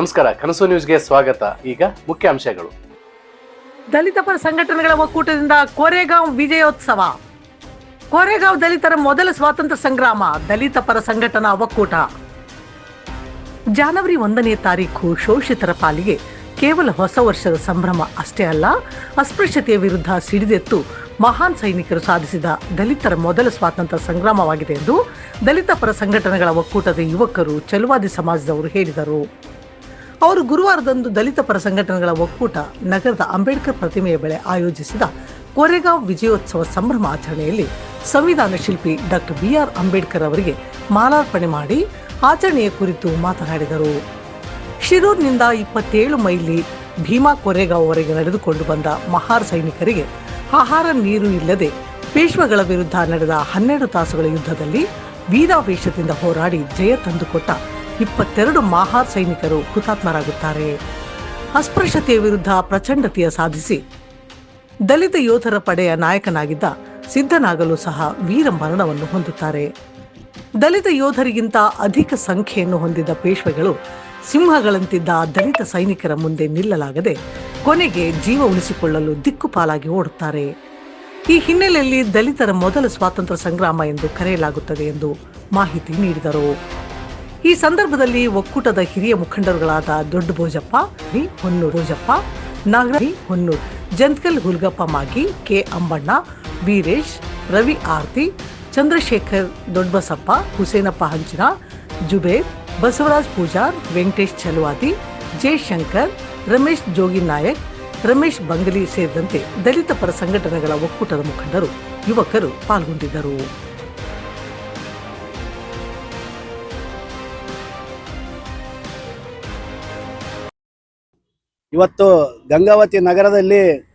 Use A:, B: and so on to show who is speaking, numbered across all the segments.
A: ನಮಸ್ಕಾರ, ಕನಸು ನ್ಯೂಸ್ಗೆ ಸ್ವಾಗತ. ಈಗ ಮುಖ್ಯ ಅಂಶಗಳು
B: ದಲಿತ ಪರ ಸಂಘಟನೆಗಳ ಒಕ್ಕೂಟದಿಂದ ಕೋರೆಗಾಂವ್ ವಿಜಯೋತ್ಸವ. ಕೋರೆಗಾಂವ್ ದಲಿತರ ಮೊದಲ ಸ್ವಾತಂತ್ರ್ಯ ಸಂಗ್ರಾಮ, ದಲಿತ ಪರ ಸಂಘಟನಾ ಒಕ್ಕೂಟ. ಜನವರಿ ಒಂದನೇ ತಾರೀಕು ಶೋಷಿತರ ಪಾಲಿಗೆ ಕೇವಲ ಹೊಸ ವರ್ಷದ ಸಂಭ್ರಮ ಅಷ್ಟೇ ಅಲ್ಲ, ಅಸ್ಪೃಶ್ಯತೆಯ ವಿರುದ್ಧ ಸಿಡಿದೆತ್ತು ಮಹಾನ್ ಸೈನಿಕರು ಸಾಧಿಸಿದ ದಲಿತರ ಮೊದಲ ಸ್ವಾತಂತ್ರ್ಯ ಸಂಗ್ರಾಮವಾಗಿದೆ ಎಂದು ದಲಿತ ಪರ ಸಂಘಟನೆಗಳ ಒಕ್ಕೂಟದ ಯುವಕರು, ಚಲುವಾದಿ ಸಮಾಜದವರು ಹೇಳಿದರು. ಅವರು ಗುರುವಾರದಂದು ದಲಿತ ಪರ ಸಂಘಟನೆಗಳ ಒಕ್ಕೂಟ ನಗರದ ಅಂಬೇಡ್ಕರ್ ಪ್ರತಿಮೆಯ ಬಳಿ ಆಯೋಜಿಸಿದ ಕೊರೆಗಾಂವ್ ವಿಜಯೋತ್ಸವ ಸಂಭ್ರಮ ಆಚರಣೆಯಲ್ಲಿ ಸಂವಿಧಾನ ಶಿಲ್ಪಿ ಡಾಕ್ಟರ್ ಬಿ ಆರ್ ಅಂಬೇಡ್ಕರ್ ಅವರಿಗೆ ಮಾಲಾರ್ಪಣೆ ಮಾಡಿ ಆಚರಣೆಯ ಕುರಿತು ಮಾತನಾಡಿದರು. ಶಿರೂರ್ನಿಂದ ಇಪ್ಪತ್ತೇಳು ಮೈಲಿ ಭೀಮಾ ಕೊರೆಗಾಂವ್ವರೆಗೆ ನಡೆದುಕೊಂಡು ಬಂದ ಮಹಾರ್ ಸೈನಿಕರಿಗೆ ಆಹಾರ, ನೀರು ಇಲ್ಲದೆ ಪೇಶ್ವೆಗಳ ವಿರುದ್ಧ ನಡೆದ ಹನ್ನೆರಡು ತಾಸುಗಳ ಯುದ್ಧದಲ್ಲಿ ವೀರಾವೇಶದಿಂದ ಹೋರಾಡಿ ಜಯ ತಂದುಕೊಟ್ಟ ಇಪ್ಪತ್ತೆರಡು ಮಹಾ ಸೈನಿಕರು ಹುತಾತ್ಮರಾಗುತ್ತಾರೆ. ಅಸ್ಪೃಶ್ಯತೆಯ ವಿರುದ್ಧ ಪ್ರಚಂಡತೆಯ ಸಾಧಿಸಿ ದಲಿತ ಯೋಧರ ಪಡೆಯ ನಾಯಕನಾಗಿದ್ದ ಸಿದ್ಧನಾಗಲು ಸಹ ವೀರ ಮರಣವನ್ನು ಹೊಂದುತ್ತಾರೆ. ದಲಿತ ಯೋಧರಿಗಿಂತ ಅಧಿಕ ಸಂಖ್ಯೆಯನ್ನು ಹೊಂದಿದ್ದ ಪೇಶ್ವೆಗಳು ಸಿಂಹಗಳಂತಿದ್ದ ದಲಿತ ಸೈನಿಕರ ಮುಂದೆ ನಿಲ್ಲಲಾಗದೆ ಕೊನೆಗೆ ಜೀವ ಉಳಿಸಿಕೊಳ್ಳಲು ದಿಕ್ಕುಪಾಲಾಗಿ ಓಡುತ್ತಾರೆ. ಈ ಹಿನ್ನೆಲೆಯಲ್ಲಿ ದಲಿತರ ಮೊದಲ ಸ್ವಾತಂತ್ರ್ಯ ಸಂಗ್ರಾಮ ಎಂದು ಕರೆಯಲಾಗುತ್ತದೆ ಎಂದು ಮಾಹಿತಿ ನೀಡಿದರು. ಈ ಸಂದರ್ಭದಲ್ಲಿ ಒಕ್ಕೂಟದ ಹಿರಿಯ ಮುಖಂಡರುಗಳಾದ ದೊಡ್ಡ ಭೋಜಪ್ಪ ಹೊನ್ನೂರು ಭೋಜಪ್ಪ ನಾಗರಿ ಹೊನ್ನೂರು, ಜಂತ್ಕಲ್ ಹುಲ್ಗಪ್ಪ ಮಾಗಿ, ಕೆ ಅಂಬಣ್ಣ, ವೀರೇಶ್, ರವಿ ಆರ್ತಿ, ಚಂದ್ರಶೇಖರ್ ದೊಡ್ಡಬಸಪ್ಪ, ಹುಸೇನಪ್ಪ ಹಂಚಿನ, ಜುಬೇರ್, ಬಸವರಾಜ್ ಪೂಜಾರ್, ವೆಂಕಟೇಶ್ ಚಲುವಾದಿ ಜಯಶಂಕರ್, ರಮೇಶ್ ಜೋಗಿ ನಾಯಕ್, ರಮೇಶ್ ಬಂಗಲಿ ಸೇರಿದಂತೆ ದಲಿತ ಪರ ಸಂಘಟನೆಗಳ ಒಕ್ಕೂಟದ ಮುಖಂಡರು, ಯುವಕರು ಪಾಲ್ಗೊಂಡಿದ್ದರು.
C: ಇವತ್ತು ಗಂಗಾವತಿ ನಗರದಲ್ಲಿ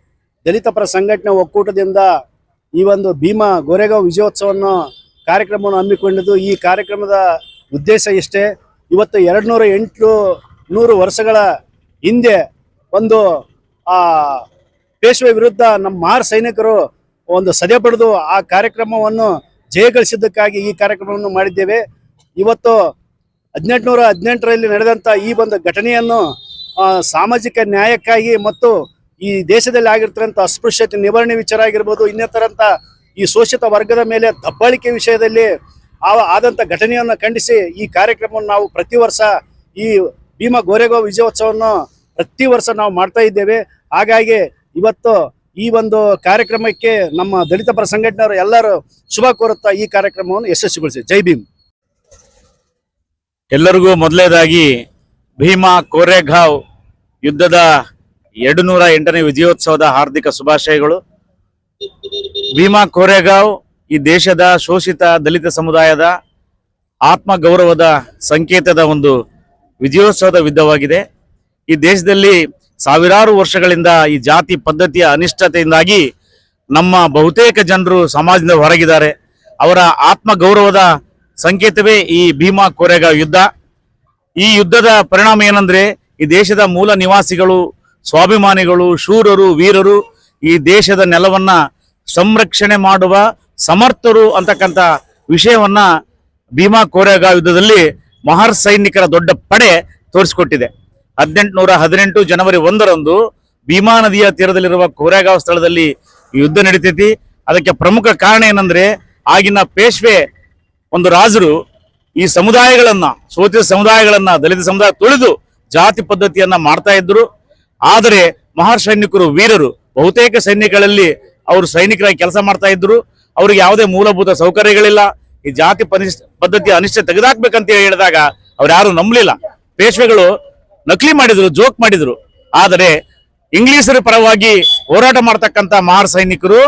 C: ದಲಿತ ಪರ ಸಂಘಟನೆ ಒಕ್ಕೂಟದಿಂದ ಈ ಒಂದು ಭೀಮಾ ಗೋರೆಗಾಂವ್ ವಿಜಯೋತ್ಸವವನ್ನು ಕಾರ್ಯಕ್ರಮವನ್ನು ಹಮ್ಮಿಕೊಂಡಿದ್ದು, ಈ ಕಾರ್ಯಕ್ರಮದ ಉದ್ದೇಶ ಇಷ್ಟೇ. ಇವತ್ತು ಎರಡು ನೂರ ಎಂಟು ನೂರು ವರ್ಷಗಳ ಹಿಂದೆ ಒಂದು, ಆ, ಪೇಶ್ವೆ ವಿರುದ್ಧ ನಮ್ಮ ಮಾರ್ ಸೈನಿಕರು ಒಂದು ಸದೆ ಪಡೆದು ಆ ಕಾರ್ಯಕ್ರಮವನ್ನು ಜಯಗಳಿಸಿದ್ದಕ್ಕಾಗಿ ಈ ಕಾರ್ಯಕ್ರಮವನ್ನು ಮಾಡಿದ್ದೇವೆ. ಇವತ್ತು ಹದಿನೆಂಟುನೂರ ಹದಿನೆಂಟರಲ್ಲಿ ನಡೆದಂಥ ಈ ಒಂದು ಘಟನೆಯನ್ನು ಸಾಮಾಜಿಕ ನ್ಯಾಯಕ್ಕಾಗಿ ಮತ್ತು ಈ ದೇಶದಲ್ಲಿ ಆಗಿರ್ತಕ್ಕಂಥ ಅಸ್ಪೃಶ್ಯತೆ ನಿವಾರಣೆ ವಿಚಾರ ಆಗಿರ್ಬೋದು, ಇನ್ನಿತರಂಥ ಈ ಶೋಷಿತ ವರ್ಗದ ಮೇಲೆ ದಬ್ಬಾಳಿಕೆ ವಿಷಯದಲ್ಲಿ ಆ ಆದಂಥ ಘಟನೆಯನ್ನು ಖಂಡಿಸಿ ಈ ಕಾರ್ಯಕ್ರಮವನ್ನು ನಾವು ಪ್ರತಿ ವರ್ಷ ಈ ಭೀಮಾ ಗೋರೆಗೋ ವಿಜಯೋತ್ಸವವನ್ನು ಪ್ರತಿ ವರ್ಷ ನಾವು ಮಾಡ್ತಾ ಇದ್ದೇವೆ. ಹಾಗಾಗಿ ಇವತ್ತು ಈ ಒಂದು ಕಾರ್ಯಕ್ರಮಕ್ಕೆ ನಮ್ಮ ದಲಿತ ಪರ ಸಂಘಟನೆಯವರು ಎಲ್ಲರೂ ಶುಭ ಕೋರುತ್ತಾ ಈ ಕಾರ್ಯಕ್ರಮವನ್ನು ಯಶಸ್ವಿಗೊಳಿಸಿ. ಜೈ ಭೀಮ್.
D: ಎಲ್ಲರಿಗೂ ಮೊದಲನೇದಾಗಿ ಭೀಮಾ ಕೋರೆಘಾವ್ ಯುದ್ಧದ ಎರಡು ನೂರ ಎಂಟನೇ ವಿಜಯೋತ್ಸವದ ಹಾರ್ದಿಕ ಶುಭಾಶಯಗಳು. ಭೀಮಾ ಕೋರೆಗಾವ್ ಈ ದೇಶದ ಶೋಷಿತ ದಲಿತ ಸಮುದಾಯದ ಆತ್ಮ ಗೌರವದ ಸಂಕೇತದ ಒಂದು ವಿಜಯೋತ್ಸವದ ಯುದ್ಧವಾಗಿದೆ ಈ ದೇಶದಲ್ಲಿ ಸಾವಿರಾರು ವರ್ಷಗಳಿಂದ ಈ ಜಾತಿ ಪದ್ಧತಿಯ ಅನಿಷ್ಟತೆಯಿಂದಾಗಿ ನಮ್ಮ ಬಹುತೇಕ ಜನರು ಸಮಾಜದಿಂದ ಹೊರಗಿದ್ದಾರೆ. ಅವರ ಆತ್ಮ ಗೌರವದ ಸಂಕೇತವೇ ಈ ಭೀಮಾ ಕೋರೆಗಾವ್ ಯುದ್ಧ. ಈ ಯುದ್ಧದ ಪರಿಣಾಮ ಏನಂದ್ರೆ ಈ ದೇಶದ ಮೂಲ ನಿವಾಸಿಗಳು, ಸ್ವಾಭಿಮಾನಿಗಳು, ಶೂರರು, ವೀರರು ಈ ದೇಶದ ನೆಲವನ್ನ ಸಂರಕ್ಷಣೆ ಮಾಡುವ ಸಮರ್ಥರು ಅಂತಕ್ಕಂಥ ವಿಷಯವನ್ನ ಭೀಮಾ ಕೋರೆಗಾಂವ್ ಯುದ್ಧದಲ್ಲಿ ಮಹಾರ್ ಸೈನಿಕರ ದೊಡ್ಡ ಪಡೆ ತೋರಿಸಿಕೊಟ್ಟಿದೆ. ಹದಿನೆಂಟುನೂರ ಹದಿನೆಂಟು ಜನವರಿ ಒಂದರಂದು ಭೀಮಾ ನದಿಯ ತೀರದಲ್ಲಿರುವ ಕೋರೆಗಾವ್ ಸ್ಥಳದಲ್ಲಿ ಯುದ್ಧ ನಡೀತೈತಿ. ಅದಕ್ಕೆ ಪ್ರಮುಖ ಕಾರಣ ಏನಂದ್ರೆ ಆಗಿನ ಪೇಶ್ವೆ ಒಂದು ರಾಜರು ಈ ಸಮುದಾಯಗಳನ್ನ, ಸೋತಿದ ಸಮುದಾಯಗಳನ್ನ, ದಲಿತ ಸಮುದಾಯ ತುಳಿದು ಜಾತಿ ಪದ್ಧತಿಯನ್ನ ಮಾಡ್ತಾ ಇದ್ರು ಆದರೆ ಮಹಾರ್ ಸೈನಿಕರು, ವೀರರು, ಬಹುತೇಕ ಸೈನ್ಯಗಳಲ್ಲಿ ಅವರು ಸೈನಿಕರಾಗಿ ಕೆಲಸ ಮಾಡ್ತಾ ಇದ್ರು ಅವ್ರಿಗೆ ಯಾವುದೇ ಮೂಲಭೂತ ಸೌಕರ್ಯಗಳಿಲ್ಲ. ಈ ಜಾತಿ ಪದ್ಧತಿ ಅನಿಶ್ಚಯ ತೆಗೆದಾಕ್ಬೇಕಂತ ಹೇಳಿದಾಗ ಅವ್ರು ಯಾರು ನಂಬಲಿಲ್ಲ. ಪೇಶ್ವೆಗಳು ನಕಲಿ ಮಾಡಿದ್ರು, ಜೋಕ್ ಮಾಡಿದ್ರು. ಆದರೆ ಇಂಗ್ಲಿಷರ ಪರವಾಗಿ ಹೋರಾಟ ಮಾಡ್ತಕ್ಕಂಥ ಮಹಾರ್ ಸೈನಿಕರು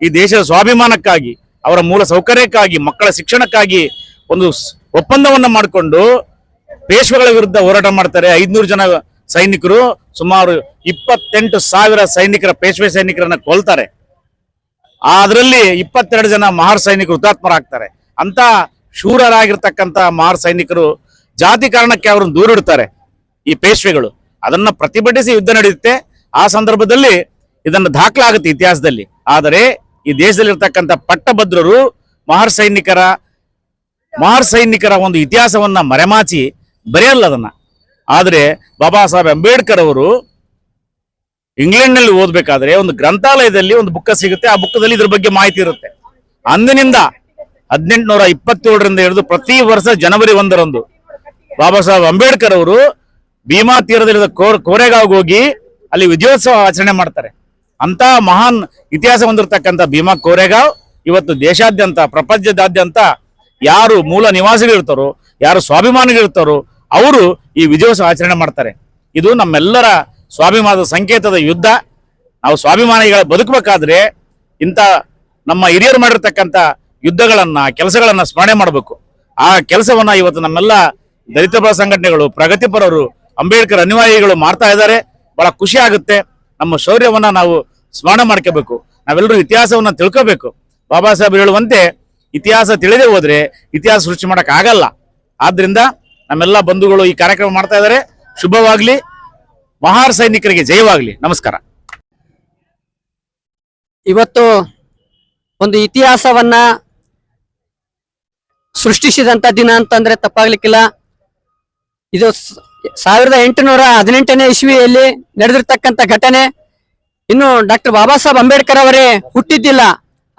D: ಈ ದೇಶದ ಸ್ವಾಭಿಮಾನಕ್ಕಾಗಿ, ಅವರ ಮೂಲ ಸೌಕರ್ಯಕ್ಕಾಗಿ, ಮಕ್ಕಳ ಶಿಕ್ಷಣಕ್ಕಾಗಿ ಒಂದು ಒಪ್ಪಂದವನ್ನ ಮಾಡಿಕೊಂಡು ಪೇಶ್ವೆಗಳ ವಿರುದ್ಧ ಹೋರಾಟ ಮಾಡ್ತಾರೆ. ಐದ್ನೂರು ಜನ ಸೈನಿಕರು, ಸುಮಾರು ಇಪ್ಪತ್ತೆಂಟು ಸಾವಿರ ಸೈನಿಕರ, ಪೇಶ್ವೆ ಸೈನಿಕರನ್ನ ಕೊಲ್ತಾರೆ. ಅದರಲ್ಲಿ ಇಪ್ಪತ್ತೆರಡು ಜನ ಮಹಾರ್ ಸೈನಿಕರು ಹುತಾತ್ಮರಾಗ್ತಾರೆ. ಅಂತ ಶೂರರಾಗಿರ್ತಕ್ಕಂಥ ಮಹಾರ್ ಸೈನಿಕರು ಜಾತಿ ಕಾರಣಕ್ಕೆ ಅವರನ್ನು ದೂರಿಡ್ತಾರೆ ಈ ಪೇಶ್ವೆಗಳು. ಅದನ್ನ ಪ್ರತಿಭಟಿಸಿ ಯುದ್ಧ ನಡೆಯುತ್ತೆ. ಆ ಸಂದರ್ಭದಲ್ಲಿ ಇದನ್ನು ದಾಖಲಾಗುತ್ತೆ ಇತಿಹಾಸದಲ್ಲಿ. ಆದರೆ ಈ ದೇಶದಲ್ಲಿರ್ತಕ್ಕಂಥ ಪಟ್ಟಭದ್ರರು ಮಹಾರ್ ಸೈನಿಕರ ಮಹಾರ್ ಸೈನಿಕರ ಒಂದು ಇತಿಹಾಸವನ್ನ ಮರೆಮಾಚಿ ಬರೆಯಲ್ಲ ಅದನ್ನ. ಆದ್ರೆ ಬಾಬಾ ಸಾಹೇಬ್ ಅಂಬೇಡ್ಕರ್ ಅವರು ಇಂಗ್ಲೆಂಡ್ನಲ್ಲಿ ಓದ್ಬೇಕಾದ್ರೆ ಒಂದು ಗ್ರಂಥಾಲಯದಲ್ಲಿ ಒಂದು ಬುಕ್ಕ ಸಿಗುತ್ತೆ, ಆ ಬುಕ್ಕದಲ್ಲಿ ಇದ್ರ ಬಗ್ಗೆ ಮಾಹಿತಿ ಇರುತ್ತೆ. ಅಂದಿನಿಂದ ಹದಿನೆಂಟುನೂರ ಇಪ್ಪತ್ತೇಳರಿಂದ ಹಿಡಿದು ಪ್ರತಿ ವರ್ಷ ಜನವರಿ ಒಂದರಂದು ಬಾಬಾ ಸಾಹೇಬ್ ಅಂಬೇಡ್ಕರ್ ಅವರು ಭೀಮಾ ತೀರದಲ್ಲಿರುವ ಕೋರ್, ಕೋರೆಗಾವ್ಗೆ ಹೋಗಿ ಅಲ್ಲಿ ವಿಜಯೋತ್ಸವ ಆಚರಣೆ ಮಾಡ್ತಾರೆ. ಅಂತ ಮಹಾನ್ ಇತಿಹಾಸ ಹೊಂದಿರತಕ್ಕಂಥ ಭೀಮಾ ಕೋರೆಗಾವ್, ಇವತ್ತು ದೇಶಾದ್ಯಂತ, ಪ್ರಪಂಚದಾದ್ಯಂತ ಯಾರು ಮೂಲ ನಿವಾಸಿಗಳಿರ್ತಾರೋ, ಯಾರು ಸ್ವಾಭಿಮಾನಿಗಳಿರ್ತಾರೋ, ಅವರು ಈ ವಿಜಯೋತ್ಸವ ಆಚರಣೆ ಮಾಡ್ತಾರೆ. ಇದು ನಮ್ಮೆಲ್ಲರ ಸ್ವಾಭಿಮಾನದ ಸಂಕೇತದ ಯುದ್ಧ. ನಾವು ಸ್ವಾಭಿಮಾನಿಗಳ ಬದುಕಬೇಕಾದ್ರೆ ಇಂಥ ನಮ್ಮ ಹಿರಿಯರು ಮಾಡಿರ್ತಕ್ಕಂಥ ಯುದ್ಧಗಳನ್ನ, ಕೆಲಸಗಳನ್ನ ಸ್ಮರಣೆ ಮಾಡಬೇಕು. ಆ ಕೆಲಸವನ್ನ ಇವತ್ತು ನಮ್ಮೆಲ್ಲ ದಲಿತ ಪರ ಸಂಘಟನೆಗಳು, ಪ್ರಗತಿಪರರು, ಅಂಬೇಡ್ಕರ್ ಅನಿವಾರ್ಯಗಳು ಮಾಡ್ತಾ ಇದ್ದಾರೆ. ಬಹಳ ಖುಷಿ ಆಗುತ್ತೆ. ನಮ್ಮ ಶೌರ್ಯವನ್ನ ನಾವು ಸ್ಮರಣೆ ಮಾಡ್ಕೋಬೇಕು. ನಾವೆಲ್ಲರೂ ಇತಿಹಾಸವನ್ನ ತಿಳ್ಕೋಬೇಕು. ಬಾಬಾ ಸಾಹೇಬ್ ಹೇಳುವಂತೆ ಇತಿಹಾಸ ತಿಳಿದೇ ಹೋದ್ರೆ ಇತಿಹಾಸ ಸೃಷ್ಟಿ ಮಾಡಕ್ ಆಗಲ್ಲ. ಆದ್ರಿಂದ ನಮ್ಮೆಲ್ಲ ಬಂಧುಗಳು ಈ ಕಾರ್ಯಕ್ರಮ ಮಾಡ್ತಾ ಇದ್ದಾರೆ. ಶುಭವಾಗ್ಲಿ. ಮಹಾರ್ ಸೈನಿಕರಿಗೆ ಜಯವಾಗ್ಲಿ. ನಮಸ್ಕಾರ.
E: ಇವತ್ತು ಒಂದು ಇತಿಹಾಸವನ್ನ ಸೃಷ್ಟಿಸಿದಂತ ದಿನ ಅಂತಂದ್ರೆ ತಪ್ಪಾಗ್ಲಿಕ್ಕಿಲ್ಲ. ಇದು ಸಾವಿರದ ಎಂಟುನೂರ ಹದಿನೆಂಟನೇ ಇಸ್ವಿಯಲ್ಲಿ ನಡೆದಿರ್ತಕ್ಕಂಥ ಘಟನೆ. ಇನ್ನು ಡಾಕ್ಟರ್ ಬಾಬಾ ಸಾಹೇಬ್ ಅಂಬೇಡ್ಕರ್ ಅವರೇ ಹುಟ್ಟಿದ್ದಿಲ್ಲ.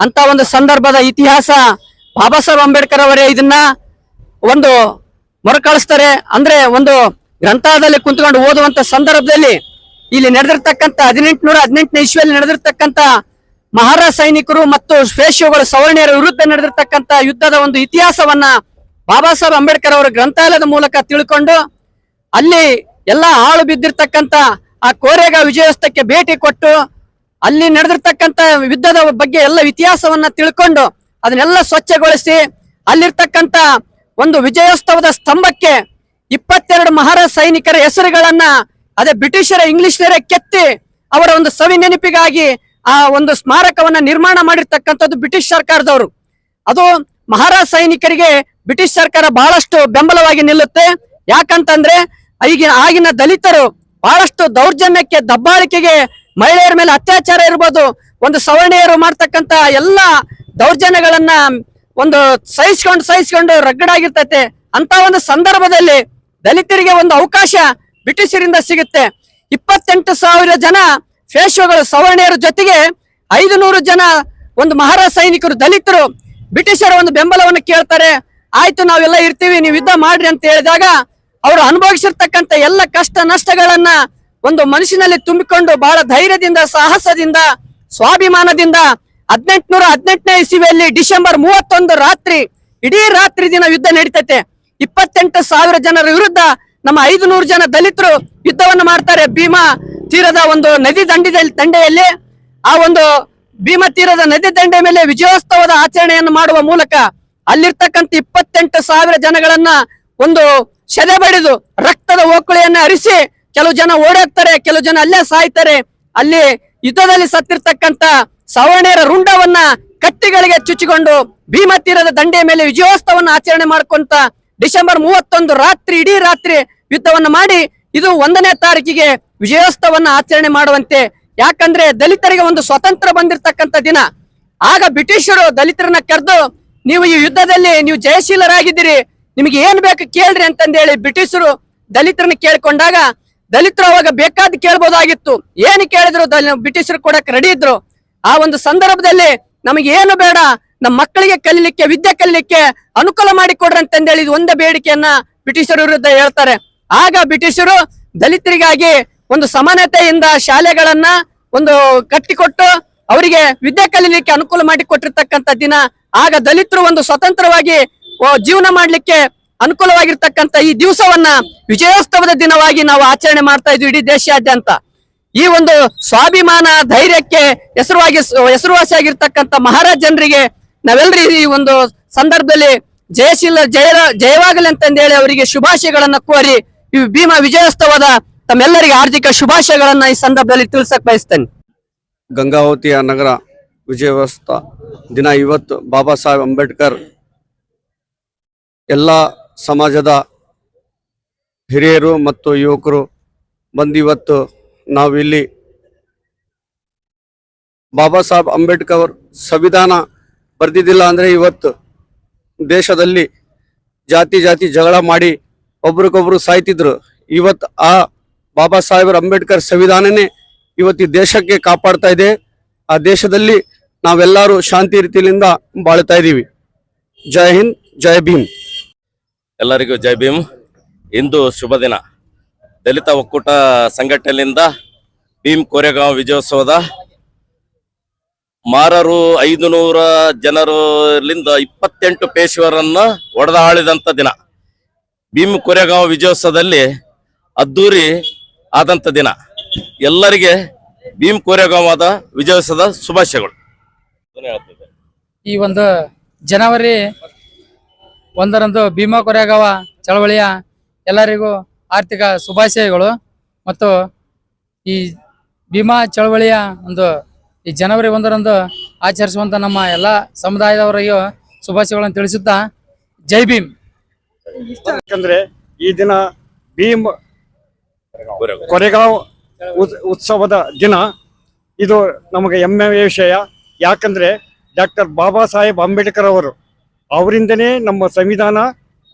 E: ಅಂತ ಒಂದು ಸಂದರ್ಭದ ಇತಿಹಾಸ ಬಾಬಾ ಸಾಹೇಬ್ ಅಂಬೇಡ್ಕರ್ ಅವರೇ ಇದನ್ನ ಒಂದು ಮರುಕಳಿಸ್ತಾರೆ. ಅಂದ್ರೆ ಒಂದು ಗ್ರಂಥಾಲಯದಲ್ಲಿ ಕುಂತ್ಕೊಂಡು ಓದುವಂತ ಸಂದರ್ಭದಲ್ಲಿ ಇಲ್ಲಿ ನಡೆದಿರ್ತಕ್ಕಂಥ ಹದಿನೆಂಟುನೂರ ಹದಿನೆಂಟನೇ ಇಸ್ವಿಯಲ್ಲಿ ನಡೆದಿರ್ತಕ್ಕಂಥ ಮಹಾರಾ ಸೈನಿಕರು ಮತ್ತು ಸ್ವೇಶ್ಯಗಳು ಸವರ್ಣಿಯರ ವಿರುದ್ಧ ನಡೆದಿರ್ತಕ್ಕಂಥ ಯುದ್ಧದ ಒಂದು ಇತಿಹಾಸವನ್ನ ಬಾಬಾ ಸಾಹೇಬ್ ಅಂಬೇಡ್ಕರ್ ಅವರ ಗ್ರಂಥಾಲಯದ ಮೂಲಕ ತಿಳ್ಕೊಂಡು ಅಲ್ಲಿ ಎಲ್ಲ ಹಾಳು ಬಿದ್ದಿರ್ತಕ್ಕಂಥ ಆ ಕೋರೆಗ ವಿಜಯೋತ್ಸವಕ್ಕೆ ಭೇಟಿ ಕೊಟ್ಟು ಅಲ್ಲಿ ನಡೆದಿರ್ತಕ್ಕಂತ ಯುದ್ಧದ ಬಗ್ಗೆ ಎಲ್ಲ ಇತಿಹಾಸವನ್ನ ತಿಳ್ಕೊಂಡು ಅದನ್ನೆಲ್ಲ ಸ್ವಚ್ಛಗೊಳಿಸಿ ಅಲ್ಲಿರ್ತಕ್ಕಂತ ಒಂದು ವಿಜಯೋತ್ಸವದ ಸ್ತಂಭಕ್ಕೆ ಇಪ್ಪತ್ತೆರಡು ಮಹಾರಾಜ ಸೈನಿಕರ ಹೆಸರುಗಳನ್ನ ಅದೇ ಬ್ರಿಟಿಷರ ಇಂಗ್ಲಿಷರ ಕೆತ್ತಿ ಅವರ ಒಂದು ಸವಿ ನೆನಪಿಗಾಗಿ ಆ ಒಂದು ಸ್ಮಾರಕವನ್ನ ನಿರ್ಮಾಣ ಮಾಡಿರ್ತಕ್ಕಂಥದ್ದು ಬ್ರಿಟಿಷ್ ಸರ್ಕಾರದವರು. ಅದು ಮಹಾರಾಜ ಸೈನಿಕರಿಗೆ ಬ್ರಿಟಿಷ್ ಸರ್ಕಾರ ಬಹಳಷ್ಟು ಬೆಂಬಲವಾಗಿ ನಿಲ್ಲುತ್ತೆ. ಯಾಕಂತಂದ್ರೆ ಈಗಿನ ಆಗಿನ ದಲಿತರು ಬಹಳಷ್ಟು ದೌರ್ಜನ್ಯಕ್ಕೆ ದಬ್ಬಾಳಿಕೆಗೆ ಮಹಿಳೆಯರ ಮೇಲೆ ಅತ್ಯಾಚಾರ ಇರ್ಬೋದು, ಒಂದು ಸವರ್ಣೀಯರು ಮಾಡ್ತಕ್ಕಂತ ಎಲ್ಲ ದೌರ್ಜನ್ಯಗಳನ್ನ ಒಂದು ಸಹಿಸ್ಕೊಂಡು ಸಹಿಸ್ಕೊಂಡು ರಗ್ಗಡಾಗಿರ್ತೈತೆ ಅಂತ ಒಂದು ಸಂದರ್ಭದಲ್ಲಿ ದಲಿತರಿಗೆ ಒಂದು ಅವಕಾಶ ಬ್ರಿಟಿಷರಿಂದ ಸಿಗುತ್ತೆ. ಇಪ್ಪತ್ತೆಂಟು ಸಾವಿರ ಜನ ಫೇಶೋಗಳು ಸವರ್ಣೀಯರ ಜೊತೆಗೆ ಐದು ನೂರು ಜನ ಒಂದು ಮಹಾರಾಜ ಸೈನಿಕರು, ದಲಿತರು ಬ್ರಿಟಿಷರ ಒಂದು ಬೆಂಬಲವನ್ನು ಕೇಳ್ತಾರೆ. ಆಯ್ತು, ನಾವೆಲ್ಲ ಇರ್ತೀವಿ ನೀವು ಯುದ್ಧ ಮಾಡ್ರಿ ಅಂತ ಹೇಳಿದಾಗ ಅವರು ಅನುಭವಿಸಿರ್ತಕ್ಕಂಥ ಎಲ್ಲ ಕಷ್ಟ ನಷ್ಟಗಳನ್ನ ಒಂದು ಮನುಷ್ಯನಲ್ಲಿ ತುಂಬಿಕೊಂಡು ಬಹಳ ಧೈರ್ಯದಿಂದ, ಸಾಹಸದಿಂದ, ಸ್ವಾಭಿಮಾನದಿಂದ ಹದಿನೆಂಟುನೂರ ಹದಿನೆಂಟನೇ ಇಸವಿಯಲ್ಲಿ ಡಿಸೆಂಬರ್ ಮೂವತ್ತೊಂದು ರಾತ್ರಿ, ಇಡೀ ರಾತ್ರಿ ದಿನ ಯುದ್ಧ ನಡೀತೈತೆ. ಇಪ್ಪತ್ತೆಂಟು ಸಾವಿರ ಜನರ ವಿರುದ್ಧ ನಮ್ಮ ಐದು ನೂರು ಜನ ದಲಿತರು ಯುದ್ಧವನ್ನು ಮಾಡ್ತಾರೆ. ಭೀಮಾ ತೀರದ ಒಂದು ನದಿ ದಂಡದಲ್ಲಿ ದಂಡೆಯಲ್ಲಿ. ಆ ಒಂದು ಭೀಮಾ ತೀರದ ನದಿ ದಂಡೆ ಮೇಲೆ ವಿಜಯೋತ್ಸವದ ಆಚರಣೆಯನ್ನು ಮಾಡುವ ಮೂಲಕ ಅಲ್ಲಿರ್ತಕ್ಕಂಥ ಇಪ್ಪತ್ತೆಂಟು ಸಾವಿರ ಜನಗಳನ್ನ ಒಂದು ಸೆದೆ ಬಡಿದು ರಕ್ತದ ಓಕುಳಿಯನ್ನ ಹರಿಸಿ ಕೆಲವು ಜನ ಓಡೋಗ್ತಾರೆ ಕೆಲವು ಜನ ಅಲ್ಲೇ ಸಾಯ್ತಾರೆ. ಅಲ್ಲಿ ಯುದ್ಧದಲ್ಲಿ ಸತ್ತಿರ್ತಕ್ಕಂತ ಸವರ್ಣೇರ ರುಂಡವನ್ನ ಕಟ್ಟಿಗಳಿಗೆ ಚುಚ್ಚಿಕೊಂಡು ಭೀಮತೀರದ ದಂಡೆಯ ಮೇಲೆ ವಿಜಯೋತ್ಸವವನ್ನು ಆಚರಣೆ ಮಾಡ್ಕೊಂತ ಡಿಸೆಂಬರ್ ಮೂವತ್ತೊಂದು ರಾತ್ರಿ, ಇಡೀ ರಾತ್ರಿ ಯುದ್ಧವನ್ನ ಮಾಡಿ ಇದು ಒಂದನೇ ತಾರೀಕಿಗೆ ವಿಜಯೋತ್ಸವನ್ನ ಆಚರಣೆ ಮಾಡುವಂತೆ. ಯಾಕಂದ್ರೆ ದಲಿತರಿಗೆ ಒಂದು ಸ್ವತಂತ್ರ ಬಂದಿರತಕ್ಕಂತ ದಿನ. ಆಗ ಬ್ರಿಟಿಷರು ದಲಿತರನ್ನ ಕರೆದು, ನೀವು ಈ ಯುದ್ಧದಲ್ಲಿ ನೀವು ಜಯಶೀಲರಾಗಿದ್ದೀರಿ. ನಿಮಗೆ ಏನ್ ಬೇಕು ಕೇಳ್ರಿ ಅಂತಂದೇಳಿ ಬ್ರಿಟಿಷರು ದಲಿತರನ್ನ ಕೇಳ್ಕೊಂಡಾಗ ದಲಿತರು ಅವಾಗ ಬೇಕಾದ ಕೇಳ್ಬೋದಾಗಿತ್ತು. ಏನು ಕೇಳಿದ್ರು? ಬ್ರಿಟಿಷರು ಕೊಡಕ್ ರೆಡಿ ಇದ್ರು. ಆ ಒಂದು ಸಂದರ್ಭದಲ್ಲಿ ನಮಗೆ ಏನು ಬೇಡ ನಮ್ಮ ಮಕ್ಕಳಿಗೆ ಕಲೀಲಿಕ್ಕೆ, ವಿದ್ಯೆ ಕಲೀಲಿಕ್ಕೆ ಅನುಕೂಲ ಮಾಡಿಕೊಡ್ರಿ ಅಂತಂದೇಳಿ ಇದು ಒಂದೇ ಬೇಡಿಕೆಯನ್ನ ಬ್ರಿಟಿಷರ ವಿರುದ್ಧ ಹೇಳ್ತಾರೆ. ಆಗ ಬ್ರಿಟಿಷರು ದಲಿತರಿಗಾಗಿ ಒಂದು ಸಮಾನತೆಯಿಂದ ಶಾಲೆಗಳನ್ನ ಒಂದು ಕಟ್ಟಿಕೊಟ್ಟು ಅವರಿಗೆ ವಿದ್ಯೆ ಕಲೀಲಿಕ್ಕೆ ಅನುಕೂಲ ಮಾಡಿಕೊಟ್ಟಿರ್ತಕ್ಕಂಥ ದಿನ. ಆಗ ದಲಿತರು ಒಂದು ಸ್ವತಂತ್ರವಾಗಿ ಜೀವನ ಮಾಡ್ಲಿಕ್ಕೆ ಅನುಕೂಲವಾಗಿರ್ತಕ್ಕಂಥ ಈ ದಿವಸವನ್ನ ವಿಜಯೋತ್ಸವದ ದಿನವಾಗಿ ನಾವು ಆಚರಣೆ ಮಾಡ್ತಾ ಇದ್ವಿ ಇಡೀ ದೇಶಾದ್ಯಂತ. ಈ ಒಂದು ಸ್ವಾಭಿಮಾನ ಧೈರ್ಯಕ್ಕೆ ಹೆಸರುವಾಗಿ ಹೆಸರುವಾಸಿಯಾಗಿರ್ತಕ್ಕಂಥ ಮಹಾರಾಜ್ ಜನರಿಗೆ ನಾವೆಲ್ಲರೂ ಈ ಒಂದು ಸಂದರ್ಭದಲ್ಲಿ ಜಯಶೀಲ ಜಯ ಜಯವಾಗಲಿ ಅಂತಂದೇಳಿ ಅವರಿಗೆ ಶುಭಾಶಯಗಳನ್ನ ಕೋರಿ ಈ ಭೀಮಾ ವಿಜಯೋತ್ಸವದ ತಮ್ಮೆಲ್ಲರಿಗೆ ಆರ್ಥಿಕ ಶುಭಾಶಯಗಳನ್ನ ಈ ಸಂದರ್ಭದಲ್ಲಿ ತಿಳಿಸಕ್ ಬಯಸ್ತೇನೆ.
F: ಗಂಗಾವತಿಯ ನಗರ ವಿಜಯೋತ್ಸವ ದಿನ ಇವತ್ತು ಬಾಬಾ ಸಾಹೇಬ್ ಅಂಬೇಡ್ಕರ್ ಎಲ್ಲ ಸಮಾಜದ ಹಿರಿಯರು ಮತ್ತು ಯುವಕರು ಬಂದಿವತ್ತು ನಾವು ಇಲ್ಲಿ ಬಾಬಾ ಸಾಹೇಬ್ ಅಂಬೇಡ್ಕರ್ ಸಂವಿಧಾನ ಬರೆದಿದ್ದಿಲ್ಲ ಅಂದ್ರೆ ಇವತ್ತು ದೇಶದಲ್ಲಿ ಜಾತಿ ಜಾತಿ ಜಗಳ ಮಾಡಿ ಒಬ್ರಿಗೊಬ್ರು ಸಾಯ್ತಿದ್ರು. ಇವತ್ತು ಆ ಬಾಬಾ ಸಾಹೇಬ್ ಅಂಬೇಡ್ಕರ್ ಸಂವಿಧಾನನೇ ಇವತ್ತು ದೇಶಕ್ಕೆ ಕಾಪಾಡ್ತಾ ಇದೆ. ಆ ದೇಶದಲ್ಲಿ ನಾವೆಲ್ಲರೂ ಶಾಂತಿ ರೀತಿಯಿಂದ ಬಾಳ್ತಾ ಇದ್ದೀವಿ ಜೈ ಹಿಂದ್, ಜೈ ಭೀಮ್.
G: ಎಲ್ಲರಿಗೂ ಜೈ ಭೀಮ್. ಇಂದು ಶುಭ ದಿನ. ದಲಿತ ಒಕ್ಕೂಟ ಸಂಘಟನೆಯಿಂದ ಭೀಮ್ ಕೋರೆಗಾಂವ್ ವಿಜಯೋತ್ಸವದ ಮಾರರು ಐದು ನೂರ ಜನರಲ್ಲಿಂದ ಇಪ್ಪತ್ತೆಂಟು ಪೇಶ್ವರನ್ನ ಒಡೆದಾಳಿದಂಥ ದಿನ. ಭೀಮ್ ಕೋರೆಗಾಂವ್ ವಿಜಯೋತ್ಸವದಲ್ಲಿ ಅದ್ದೂರಿ ಆದಂತ ದಿನ. ಎಲ್ಲರಿಗೆ ಭೀಮ್ ಕೋರೆಗಾಂವದ ವಿಜಯೋತ್ಸವದ ಶುಭಾಶಯಗಳು.
H: ಈ ಒಂದು ಜನವರಿ ಒಂದರಂದು ಭೀಮಾ ಕೊರೆಗಾವ ಚಳವಳಿಯ ಎಲ್ಲರಿಗೂ ಆರ್ಥಿಕ ಶುಭಾಶಯಗಳು. ಮತ್ತು ಈ ಭೀಮಾ ಚಳವಳಿಯ ಒಂದು ಈ ಜನವರಿ ಒಂದರಂದು ಆಚರಿಸುವಂತ ನಮ್ಮ ಎಲ್ಲ ಸಮುದಾಯದವರಿಗೂ ಶುಭಾಶಯಗಳನ್ನು ತಿಳಿಸುತ್ತಾ ಜೈ ಭೀಮ್.
I: ಯಾಕಂದ್ರೆ ಈ ದಿನ ಭೀಮ್
G: ಕೊರೆಗಾವ್
I: ಕೊರೆಗಾಂವ್ ಉತ್- ಉತ್ಸವದ ದಿನ. ಇದು ನಮಗೆ ಹೆಮ್ಮೆಯ ವಿಷಯ. ಯಾಕಂದ್ರೆ ಡಾಕ್ಟರ್ ಬಾಬಾ ಸಾಹೇಬ್ ಅಂಬೇಡ್ಕರ್ ಅವರು ಅವರಿಂದನೇ ನಮ್ಮ ಸಂವಿಧಾನ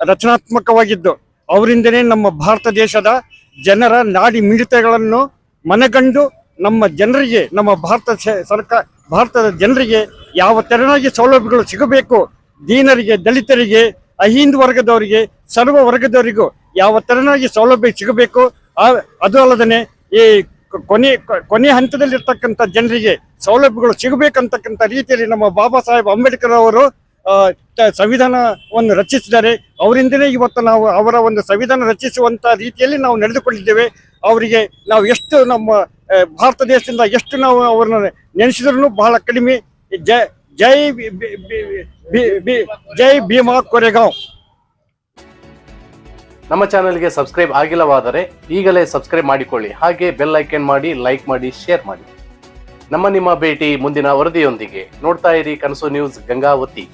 I: ರಚನಾತ್ಮಕವಾಗಿದ್ದು, ಅವರಿಂದನೇ ನಮ್ಮ ಭಾರತ ದೇಶದ ಜನರ ನಾಡಿ ಮಿಡಿತಗಳನ್ನು ಮನಗಂಡು ನಮ್ಮ ಜನರಿಗೆ, ನಮ್ಮ ಭಾರತ ಸರ್ಕಾರ ಭಾರತದ ಜನರಿಗೆ ಯಾವ ತೆರನಾಗಿ ಸೌಲಭ್ಯಗಳು ಸಿಗಬೇಕು, ದೀನರಿಗೆ, ದಲಿತರಿಗೆ, ಅಹಿಂದ್ ವರ್ಗದವರಿಗೆ, ಸರ್ವ ವರ್ಗದವರಿಗೂ ಯಾವ ತೆರನಾಗಿ ಸೌಲಭ್ಯ ಸಿಗಬೇಕು ಅದು ಅಲ್ಲದೆ ಈ ಕೊನೆ ಕೊನೆ ಹಂತದಲ್ಲಿರ್ತಕ್ಕಂಥ ಜನರಿಗೆ ಸೌಲಭ್ಯಗಳು ಸಿಗಬೇಕಂತಕ್ಕಂಥ ರೀತಿಯಲ್ಲಿ ನಮ್ಮ ಬಾಬಾ ಸಾಹೇಬ್ ಅಂಬೇಡ್ಕರ್ ಅವರು ಸಂವಿಧಾನವನ್ನು ರಚಿಸಿದ್ದಾರೆ ಅವರಿಂದಲೇ ಇವತ್ತು ನಾವು ಅವರ ಒಂದು ಸಂವಿಧಾನ ರಚಿಸುವಂಥ ರೀತಿಯಲ್ಲಿ ನಾವು ನಡೆದುಕೊಂಡಿದ್ದೇವೆ. ಅವರಿಗೆ ನಾವು ಎಷ್ಟು ನಮ್ಮ ಭಾರತ ದೇಶದಿಂದ ಎಷ್ಟು ನಾವು ಅವ್ರನ್ನ ನೆನೆಸಿದ್ರು ಬಹಳ ಕಡಿಮೆ. ಜೈ ಜೈ ಜೈ ಭೀಮಾ ಕೊರೆಗಾಂವ್.
A: ನಮ್ಮ ಚಾನೆಲ್ಗೆ ಸಬ್ಸ್ಕ್ರೈಬ್ ಆಗಿಲ್ಲವಾದರೆ ಈಗಲೇ ಸಬ್ಸ್ಕ್ರೈಬ್ ಮಾಡಿಕೊಳ್ಳಿ. ಹಾಗೆ ಬೆಲ್ ಐಕನ್ ಮಾಡಿ, ಲೈಕ್ ಮಾಡಿ, ಶೇರ್ ಮಾಡಿ. ನಮ್ಮ ನಿಮ್ಮ ಭೇಟಿ ಮುಂದಿನ ವರದಿಯೊಂದಿಗೆ ನೋಡ್ತಾ ಇರಿ ಕನಸು ನ್ಯೂಸ್ ಗಂಗಾವತಿ.